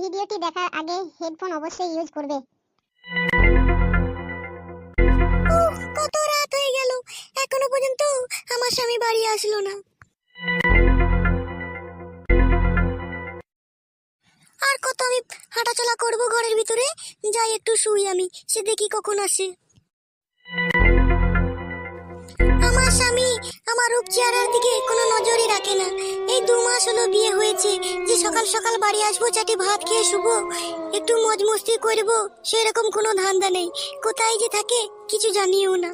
ভিডিওটি দেখার আগে হেডফোন অবশ্যই ইউজ করবে। কত রাত হয়ে গেল। এখনও পর্যন্ত আমার স্বামী বাড়ি আসলো না। আর কত আমি হাঁটাচলা করব ঘরের ভিতরে? যাই একটু শুই আমি, সে দেখি কখন আসে। আমার রূপ চেহারার দিকে কোনো নজরই রাখে না। এই দু মাস হলো বিয়ে হয়েছে। যে সকাল সকাল বাড়ি আসব, চাটি ভাত খেয়ে শুবো, একটু মজ মস্তি করব, সেরকম কোনো ধান্দা নেই। কোথায় যে থাকে, কিছু জানিও না।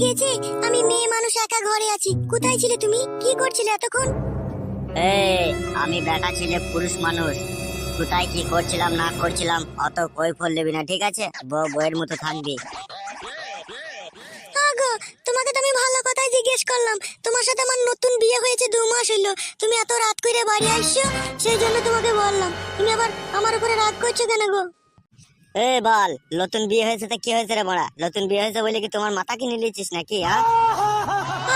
গেছে, আমি মেয়ে মানুষ একা ঘরে আছি। কোথায় ছিলে তুমি? কি করছিলে এতক্ষণ? এই, আমি বেটা ছেলে পুরুষ মানুষ। কোথায় কি করছিলাম না করছিলাম অত কই ফল দেবি না ঠিক আছে? বউ বইয়ের মতো থাকবি। আগো তোমাকে তো আমি ভালো কথাই জিজ্ঞেস করলাম। তোমার সাথে আমার নতুন বিয়ে হয়েছে দু মাস হইল। তুমি এত রাত করে বাড়ি আসছো সেই জন্য তোমাকে বললাম। তুমি আবার আমার উপরে রাগ করছ কেন গো? এ বল নতুন বিয়ে হয়েছে তো কি হয়েছে রে বড়া? নতুন বিয়ে হয়েছে বলে কি তোমার মাথা কিনে নিয়েছিস নাকি হ্যাঁ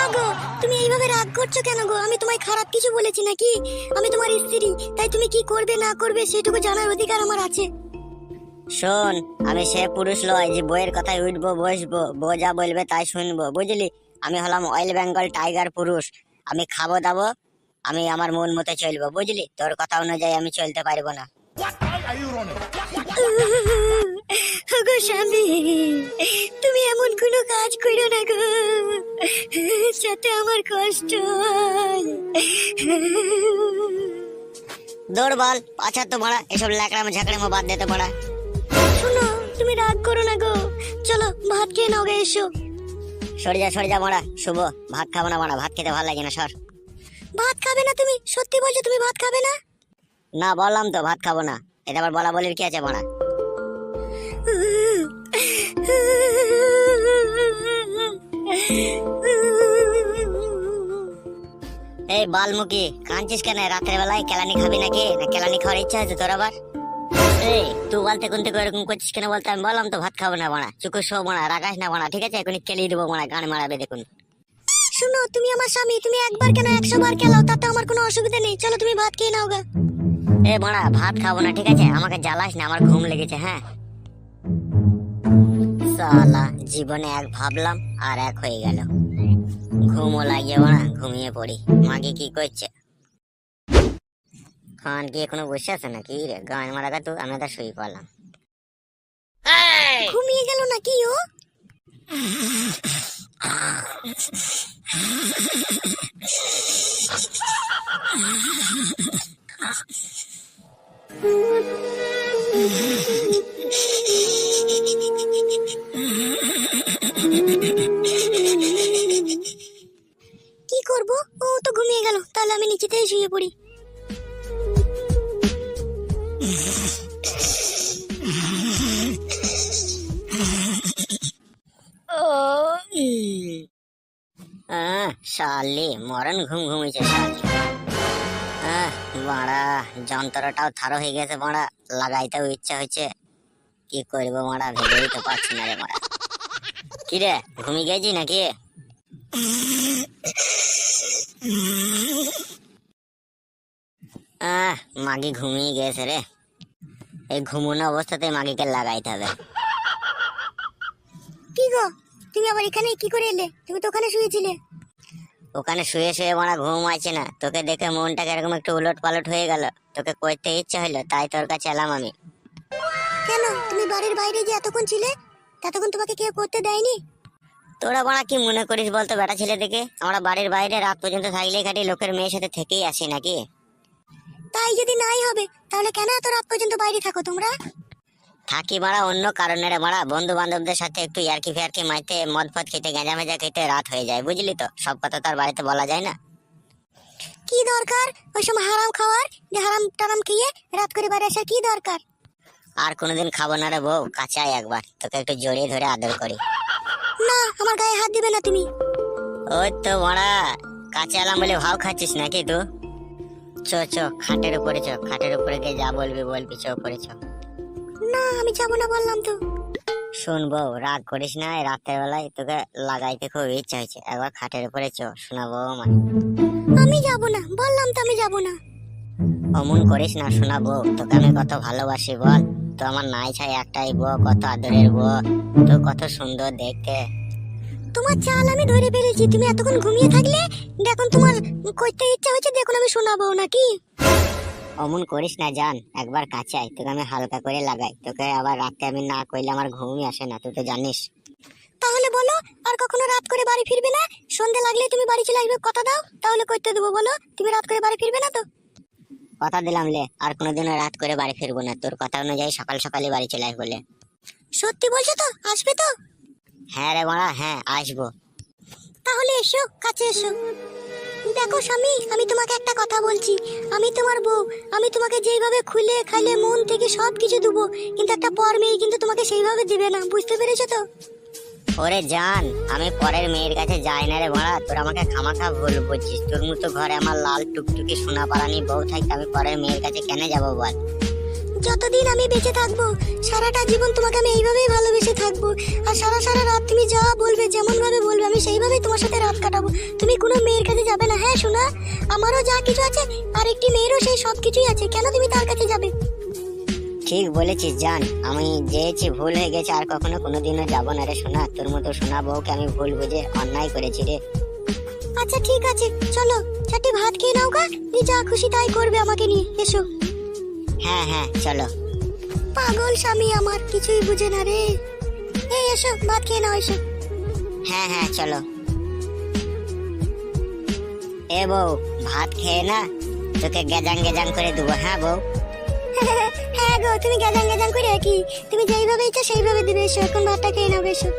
আগো, তুমি এইভাবে রাগ করছ কেন গো? আমি তোমায় খারাপ কিছু বলেছি নাকি? আমি তোমার স্ত্রী, তাই তুমি কি করবে, না করবে সেটুকু জানার অধিকার আমার আছে। শোন, আমি সে পুরুষ লয় যে বইয়ের কথায় উঠবো, বসবো বউ যা বলবে তাই শুনব, বুঝলি? আমি হলাম অয়েল বেঙ্গল টাইগার পুরুষ। আমি খাব দাবো, আমি আমার মন মতো চলবো, বুঝলি? তোর কথা অনুযায়ী আমি চলতে পারব না। গো স্বামী তুমি এমন কোনো কাজ করো না গো যাতে আমার কষ্ট। দৌড় বল পাছা তো মারা এসব ল্যাকড়ামো ঝাঁকড়ামো বাদ দিতে পারা। শোনো তুমি রাগ করো না গো। চলো ভাত খেয়ে নাও গে এসো। সরে যা সরে যা মারা শুভ। ভাত খাব না মারা ভাত খেতে ভালো লাগে না সর। ভাত খাবে না তুমি? সত্যি বলছো তুমি ভাত খাবে না? না বললাম তো ভাত খাব না। এটা আবার বলা বলির কি আছে মারা এই বালমুখী, কাঁদছিস কেন? রাতের বেলায় কেলানি খাবি নাকি? না কেলানি খাওয়ার ইচ্ছা আছে তোর আবার? এই, তুই বলতে কোনতে এরকম করছিস কেন বলতে? আমি বললাম তো ভাত খাব না মারা চুকুর শো মারা রাগাস না মারা ঠিক আছে? এখনই কেলিয়ে দেবো মারা গান মারাবে দেখুন। শোনো, তুমি আমার স্বামী, তুমি একবার কেন একশো বার খেলাও তাতে আমার কোনো অসুবিধা নেই। চলো তুমি ভাত খেয়ে নাও গা। এ মারা ভাত খাব না, ঠিক আছে? আমাকে জ্বালাস না, আমার ঘুম লেগেছে হ্যাঁ? সালা, জীবনে এক ভাবলাম আর এক হয়ে গেল। ঘুমও লাগিয়ে না ঘুমিয়ে পড়ি। মাগে কি করছে? খান কি এখনও বসে আছে নাকি? রে, গান মারা তো, আমি তো শুয়ে পড়লাম। ঘুমিয়ে গেল নাকি ও? কি করব? ও তো ঘুমিয়ে গেল, তাহলে আমি নিচেতেই শুয়ে পড়ি। শালি, মরণ ঘুম ঘুমিয়েছে, শালি। আহ, বাড়া যন্ত্রটাও থারো হয়ে গেছে বাড়া লাগাইতেও ইচ্ছা হচ্ছে। কি করব মারা ভেবেই তো পারছি না রে মারা কি রে ঘুমিয়ে গেছি নাকি? মাগি ঘুমিয়ে গেছে রে। এই ঘুমোনো অবস্থাতে মাগিকে লাগাইতে হবে। কি গো তুমি আবার এখানে কি করে এলে? তুমি তো ওখানে শুয়েছিলে। ওখানে শুয়ে শুয়ে মারা ঘুম আছে না। তোকে দেখে মনটা এরকম একটু উলট পালট হয়ে গেল। তোকে করতে ইচ্ছা হলো তাই তোর কাছে এলাম আমি। কেন? তুমি বাড়ির বাইরে যে এতক্ষণ ছিলে ততক্ষণ তোমাকে কেউ করতে দেয়নি? তোরা বাড়া কি মনে করিস বলতো বেটা ছেলে দেখে? আমরা বাড়ির বাইরে রাত পর্যন্ত থাকলেই খাটি লোকের মেয়ের সাথে থেকেই আসি নাকি? তাই যদি নাই হবে তাহলে কেন এত রাত পর্যন্ত বাইরে থাকো তোমরা? থাকি মারা অন্য কারণে রে মারা বন্ধু বান্ধবদের সাথে একটু ইয়ার্কি ফিয়ার্কি মাইতে মদ ফদ খেতে গেঁজা মেজা খেতে রাত হয়ে যায় বুঝলি তো? সব কথা তো আর বাড়িতে বলা যায় না। কি দরকার? ওই সময় হারাম খাওয়ার? যে হারাম টারাম খেয়ে রাত করে বাইরে আসার কি দরকার? আর কোনোদিন খাব না রে বউ কাঁচাই একবার। তোকে একটু জড়িয়ে ধরে আদর করি। না আমার গায়ে হাত দিবে না তুমি। ওই তো মারা কাঁচা এলাম বলে ভাও খাচ্ছিস নাকি তো চ চ খাটের উপরে চ খাটের উপরে গিয়ে যা বলবি বলবি চ উপরে চ। না আমি যাব না বললাম তো। শুনব রাগ করিস না রাতের বেলায় তোকে লাগাইতে খুব ইচ্ছা হয়েছে। একবার খাটের উপরে চো শোনাবো মানে আমি যাব না বললাম তো আমি যাব না। অমন করিস না শোনাবো তোকে আমি কত ভালোবাসি বল। তো আমার নাই ছাই একটাই বউ কত আদরের বউ তো কত সুন্দর দেখতে। তোমার চাল আমি ধরে ফেলেছি তুমি এতক্ষণ ঘুমিয়ে থাকলে দেখুন তোমার করতে ইচ্ছা হচ্ছে দেখুন আমি শোনাবো নাকি। অমন করিস না জান। একবার কাছে আয় তোকে আমি হালকা করে লাগাই। তোকে আবার রাতে আমি না কইলে আমার ঘুমই আসে না তুই তো জানিস। তাহলে বলো আর কখনো রাত করে বাড়ি ফিরবে না? সন্ধে লাগলে তুমি বাড়ি চলে আসবে কথা দাও। তাহলে করতে দেবো বলো তুমি রাত করে বাড়ি ফিরবে না তো? কথা দিলাম লে আর কোনোদিনও রাত করে বাড়ি ফিরবো না। তোর কথা অনুযায়ী সকাল সকালই বাড়ি চলে আসব লে। সত্যি বলছো তো? আসবে তো? হ্যাঁ রে বড়া হ্যাঁ আসব। তাহলে এসো কাছে এসো। দেখো স্বামী, আমি তোমাকে একটা কথা বলছি। আমি তোমার বউ। আমি তোমাকে যেইভাবে খুলে খাইলে মন থেকে সব কিছু দেবো। কিন্তু একটা পর মেয়ে কিন্তু তোমাকে সেইভাবে দেবে না, বুঝতে পেরেছ তো? ওরে জান, আমি পরের মেয়ের কাছে যাই না রে ভরা তোর আমাকে খামাখা ভুল বুঝছিস। তোর মতো ঘরে আমার লাল টুকটুকি সোনা পারানি বউ থাকতে আমি পরের মেয়ের কাছে কেন যাব বল? যতদিন আমি বেঁচে থাকব সারাটা জীবন তোমাকে আমি এইভাবেই ভালোবেসে থাকব। আর সারা সারা রাত তুমি যা বলবে যেমন ভাবে বলবে আমি সেইভাবেই তোমার সাথে রাত কাটাবো। তুমি কোনো মেয়ের কাছে যাবে না হ্যাঁ শোনা আমারও যা কিছু আছে আর একটি মেয়েরও সেই সব কিছুই আছে। কেন তুমি তার কাছে যাবে? ঠিক বলেছিস জান। আমি যেয়েছি ভুল হয়ে গেছে আর কখনো কোনোদিনও যাব না রে সোনা। তোর মতো সোনা বউকে আমি ভুল বুঝে অন্যায় করেছি রে। আচ্ছা ঠিক আছে। চলো চারটে ভাত খেয়ে নাও গা। যা খুশি তাই করবে আমাকে নিয়ে। এসো। হ্যাঁ হ্যাঁ চলো। পাগল স্বামী আমার কিছুই বুঝে না রে। এই এসো ভাত খেয়ে নাও এসো। হ্যাঁ হ্যাঁ চলো। এ বউ ভাত খেয়ে না? তোকে গেজাং গেজাং করে দেবো হ্যাঁ বউ? হ্যাঁ গো তুমি গেজাং গেজাং করে কি তুমি যেইভাবে ইচ্ছা সেইভাবে দিবে এসো এখন ভাতটা খেয়ে নাও এসো।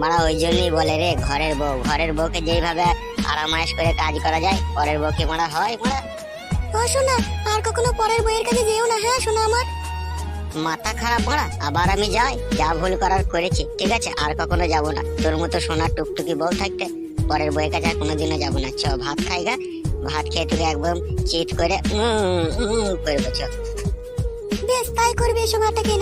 মারা ওই জন্যই বলে রে ঘরের বউ। ঘরের বউকে যেইভাবে আরামায়েশ করে কাজ করা যায় পরের বউকে মারা হয় মারা ও শোনা আর কখনো পরের বইয়ের কাছে যেও না হ্যাঁ শোনা আমার? মাথা খারাপ পড়া আবার আমি যাই? যা ভুল করার করেছি ঠিক আছে? আর কখনো যাব না। তোর মতো সোনার টুকটুকি বউ থাকতে পরের বইয়ের কাছে আর কোনোদিনও যাব না। চ ভাত খাই গা ভাত খেয়ে তোকে একদম চিট করে উম, উম করব চ। বেশ তাই করবে এসো ভাতটা খেয়ে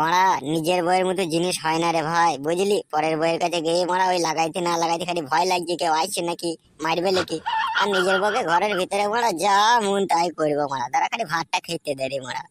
মারা নিজের বইয়ের মতো জিনিস হয় না রে ভাই, বুঝলি? পরের বইয়ের কাছে গিয়ে মারা ওই লাগাইতে না লাগাইতে খালি ভয় লাগছে, কেউ আইছে নাকি? মারবে নাকি? আর নিজের বউকে ঘরের ভিতরে মারা যা মন তাই করব মারা তারা খালি ভাতটা খেতে দেয় রে মারা।